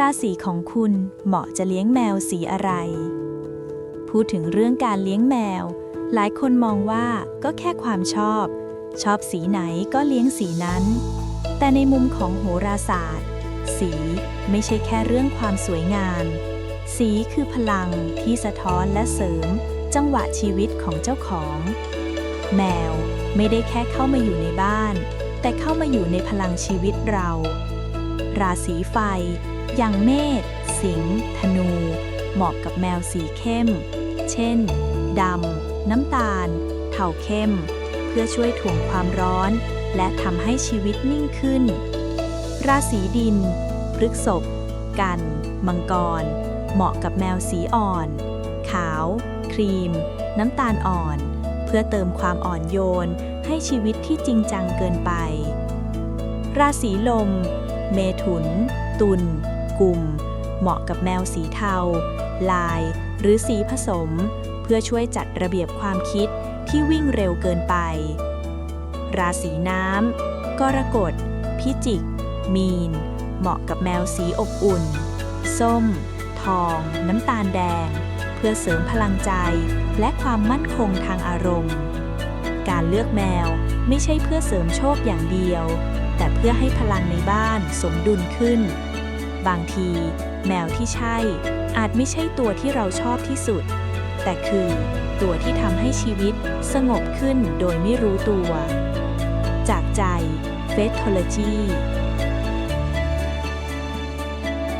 ราศีของคุณเหมาะจะเลี้ยงแมวสีอะไร พูดถึงเรื่องการเลี้ยงแมว หลายคนมองว่าก็แค่ความชอบ ชอบสีไหนก็เลี้ยงสีนั้น แต่ในมุมของโหราศาสตร์ สีไม่ใช่แค่เรื่องความสวยงาม สีคือพลังที่สะท้อนและเสริม จังหวะชีวิตของเจ้าของ แมวไม่ได้แค่เข้ามาอยู่ในบ้าน แต่เข้ามาอยู่ในพลังชีวิตเรา ราศีไฟ อย่างเมษ สิงห์ ธนู เหมาะกับแมวสีเข้ม เช่น ดำ น้ำตาล เทาเข้ม เพื่อช่วยถ่วงความร้อน และทำให้ชีวิตนิ่งขึ้น ราศีดิน พฤกษภกัน มังกร เหมาะกับแมวสีอ่อน ขาว ครีม น้ำตาลอ่อน เพื่อเติมความอ่อนโยน ให้ชีวิตที่จริงจังเกินไป ราศีลม เมถุน ตุล กุมเหมาะกับแมวสีเทา ลาย หรือสีผสม เพื่อช่วยจัดระเบียบความคิดที่วิ่งเร็วเกินไป ราศีน้ำกรกฎ พิจิก มีน เหมาะกับแมวสีอบอุ่น ส้ม ทอง น้ำตาลแดง เพื่อเสริมพลังใจ และความมั่นคงทางอารมณ์ การเลือกแมวไม่ใช่เพื่อเสริมโชคอย่างเดียว แต่เพื่อให้พลังในบ้านสมดุลขึ้น บางที แมวที่ใช่ อาจไม่ใช่ตัวที่เราชอบที่สุด แต่คือตัวที่ทำให้ชีวิตสงบขึ้นโดยไม่รู้ตัว จากใจ f e t o l o g y